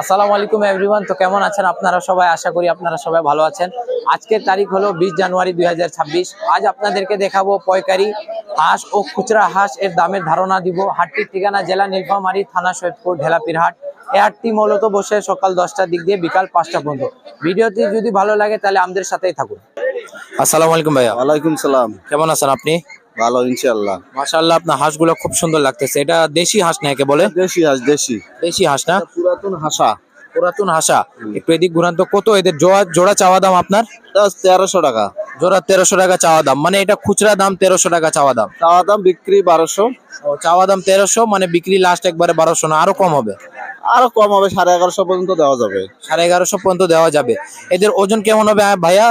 আসসালামু আলাইকুম এভরিওয়ান তো কেমন আছেন আপনারা সবাই? আশা করি আপনারা সবাই ভালো আছেন। আজকের তারিখ হলো বিশ জানুয়ারি দুই হাজার ছাব্বিশ। আজ আপনাদেরকে দেখাবো পয়কারি হাঁস ও খুচরা হাঁস এর দামের ধারণা দিব। হাটটির ঠিকানা জেলা নীলফামারী, থানা সৈয়দপুর ঢেলাপির হাট এই হাটটি মূলত বসে সকাল দশটার দিক দিয়ে বিকাল পাঁচটা পর্যন্ত। ভিডিওটি যদি ভালো লাগে তাহলে আমাদের সাথেই থাকুন। আসসালামু আলাইকুম ভাইয়া। ওয়ালাইকুম সালাম। কেমন আছেন আপনি? ভালো ইনশাল্লাহ মাশাআল্লাহ আপনার হাঁসগুলো খুব সুন্দর লাগতেছে। এটা দেশি হাঁস না একে বলে? দেশি হাঁস দেশি। দেশি হাঁস না? পুরাতন হাসা। পুরাতন হাসা। একটু এদিক ঘুরান তো কত এদের জোড়া জোড়া চাওয়া দাম আপনার? তেরোশো টাকা। জোড়া তেরোশো টাকা চাওয়া দাম। মানে এটা খুচরা দাম তেরোশো টাকা চাওয়া দাম। চাওয়া দাম বিক্রি বারোশো। চাওয়া দাম তেরোশো মানে বিক্রি লাস্ট একবারে বারোশো না আরও কম হবে। আরও কম হবে সাড়ে এগারোশো পর্যন্ত দেওয়া যাবে। সাড়ে এগারোশো পর্যন্ত দেওয়া যাবে। এদের ওজন কেমন হবে ভাইয়া?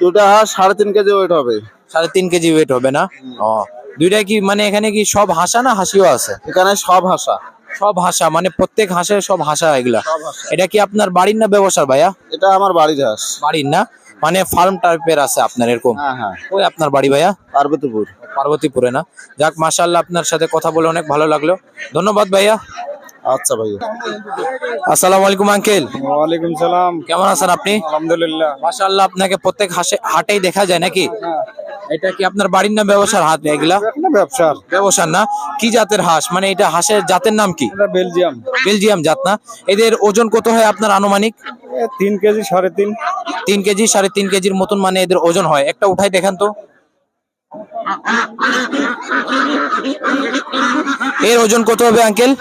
দুটা হাঁস সাড়ে তিন কেজি ওয়েট হবে। সাড়ে তিন কেজি ওয়েট হবে না? ও দুইটা কি মানে এখানে কি সব হাসা না হাসিও আছে? এখানে সব হাসা। সব হাসা মানে প্রত্যেক হাঁসের সব হাসা এগুলা। এটা কি আপনার বাড়ির না ব্যবসার ভাইয়া? এটা আমার বাড়ির হাঁস। বাড়ির না? মানে ফার্ম টাইপের আছে আপনার এরকম? হ্যাঁ হ্যাঁ। ওই আপনার বাড়ি ভাইয়া? পার্বতীপুর। পার্বতীপুরে না? যাক মাশাআল্লাহ আপনার সাথে কথা বলে অনেক ভালো লাগল। ধন্যবাদ ভাইয়া। আচ্ছা ভাইয়া আসসালামু আলাইকুম আঙ্কেল। ওয়ালাইকুম সালাম। কেমন আছেন আপনি? আলহামদুলিল্লাহ। মাশাআল্লাহ আপনাকে প্রত্যেক হাসে হাটেই দেখা যায় নাকি? এটা কি আপনার বাড়ির নাম ব্যবসার হাট এগুলা? ব্যবসার। ব্যবসার না। কি জাতের হাঁস? মানে এটা হাঁসের জাতের নাম কি? এটা বেলজিয়াম। বেলজিয়াম জাত না। এদের ওজন কত হয় আপনার আনুমানিক? তিন কেজি সাড়ে তিন। তিন কেজি সাড়ে তিন কেজির মতন মানে এদের ওজন হয়। একটা উঠাই দেখান তো। এর ওজন কত হবে আঙ্কেল?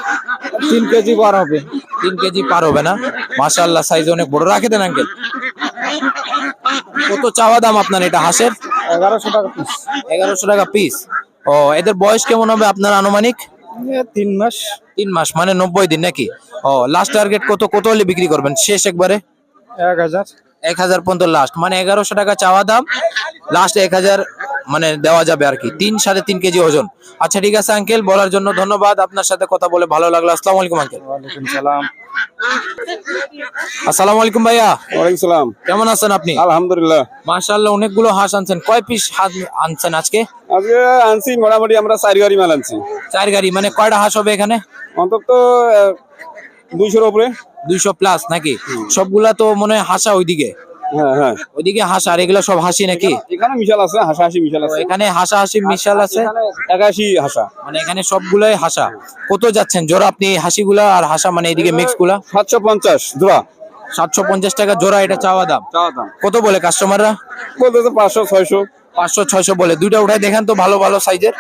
তিন কেজি পার হবে। তিন কেজি পার হবে না? মাশাআল্লাহ সাইজ অনেক বড়। রাখে দেন আঙ্কেল কত চাওয়া দাম আপনার এটা হাঁসের? এগারোশো টাকা পিস এগারোশো টাকা পিস ও এদের বয়স কেমন হবে আপনার আনুমানিক? তিন মাস। তিন মাস মানে নব্বই দিন নাকি? ও লাস্ট টার্গেট কত কত হলে বিক্রি করবেন? শেষ একবারে? এক হাজার। এক হাজার পর্যন্ত লাস্ট মানে এগারোশো টাকা চাওয়া দাম। লাস্ট এক হাজার মানে দেওয়া যাবে আর কি। তিন সাড়ে তিন কেজি ওজন। আচ্ছা ঠিক আছে আঙ্কেল বলার জন্য ধন্যবাদ। আপনার সাথে কথা বলে ভালো লাগল। আসসালামু আলাইকুম আঙ্কেল সালাম। আসসালামু আলাইকুম ভাইয়া। ওয়ালাইকুম সালাম। কেমন আছেন আপনি? আলহামদুলিল্লাহ। মাশাআল্লাহ অনেকগুলো হাঁস আনছেন। কয় পিস হাঁস আনছেন আজকে? আজকে আনছি মোটামুটি আমরা চার গাড়ি মাল আনছি। চার গাড়ি মানে কয়টা হাঁস হবে এখানে? অন্তত দুইশোর উপরে। দুইশো প্লাস নাকি? সবগুলা তো মনে হয় হাসা ওইদিকে। হ্যাঁ হ্যাঁ। ওইদিকে হাসা আর এগুলা সব হাসি নাকি? এখানে মিশাল আছে হাসা হাসি মিশাল আছে। এখানে হাসা হাসি মিশাল আছে? একাশি হাসা। মানে এখানে সবগুলাই হাসা। কত যাচ্ছেন? জোড়া আপনি হাসিগুলা আর হাসা মানে এদিকে মিক্সগুলা? সাতশো পঞ্চাশ জোড়া। সাতশো পঞ্চাশ টাকা জোড়া এটা চাওয়া দাম? চাওয়া দাম। কত বলে কাস্টমাররা বলতেছে পাঁচশো ছয়শো। পাঁচশো ছয়শো বলে। দুইটা উঠাই দেখেন তো ভালো ভালো সাইজের।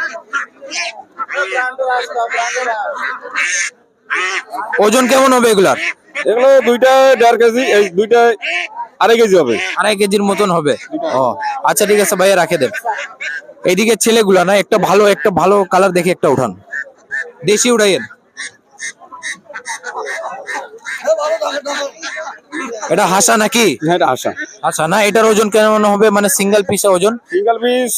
ওজন কেমন হবে এগুলার? এগুলো দুইটা দেড় কেজি এই দুইটা আড়াই কেজি হবে? আড়াই কেজির মতন হবে। ও আচ্ছা ঠিক আছে ভাইয়া রাখে দেন। এইদিকে ছেলেগুলা না একটা ভালো একটা ভালো কালার দেখে একটা উঠান। দেশি উঠাইয়েন এটা হাসা নাকি? হ্যাঁ এটা হাসা। আচ্ছা না? এটার ওজন কেমন হবে? মানে সিঙ্গেল পিসের ওজন? সিঙ্গেল পিস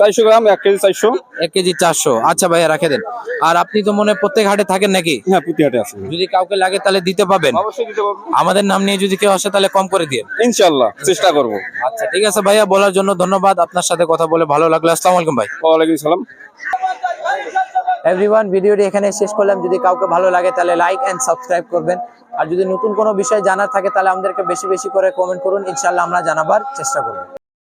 চারশো গ্রাম এক কেজি চারশো। এক কেজি চারশো। আচ্ছা ভাইয়া রাখে দেন। আর আপনি তো মনে প্রত্যেক হাটে থাকেন নাকি? হ্যাঁ পুঁতি হাটে আছে। যদি কাউকে লাগে তাহলে দিতে পাবেন আমাদের নাম নিয়ে যদি কেউ আসে তাহলে কম করে দিয়ে। ইনশাল্লাহ চেষ্টা করব। আচ্ছা ঠিক আছে ভাইয়া বলার জন্য ধন্যবাদ। আপনার সাথে কথা বলে ভালো লাগল। আসসালামু আলাইকুম ভাই। ওয়ালাইকুম সালাম। এভরিওয়ান ভিডিওটি এখানে শেষ করলাম। যদি কাউকে ভালো লাগে তাহলে লাইক এন্ড সাবস্ক্রাইব করবেন। আর যদি নতুন কোনো বিষয় জানার থাকে তাহলে আমাদেরকে বেশি বেশি করে কমেন্ট করুন। ইনশাল্লাহ আমরা জানাবার চেষ্টা করব।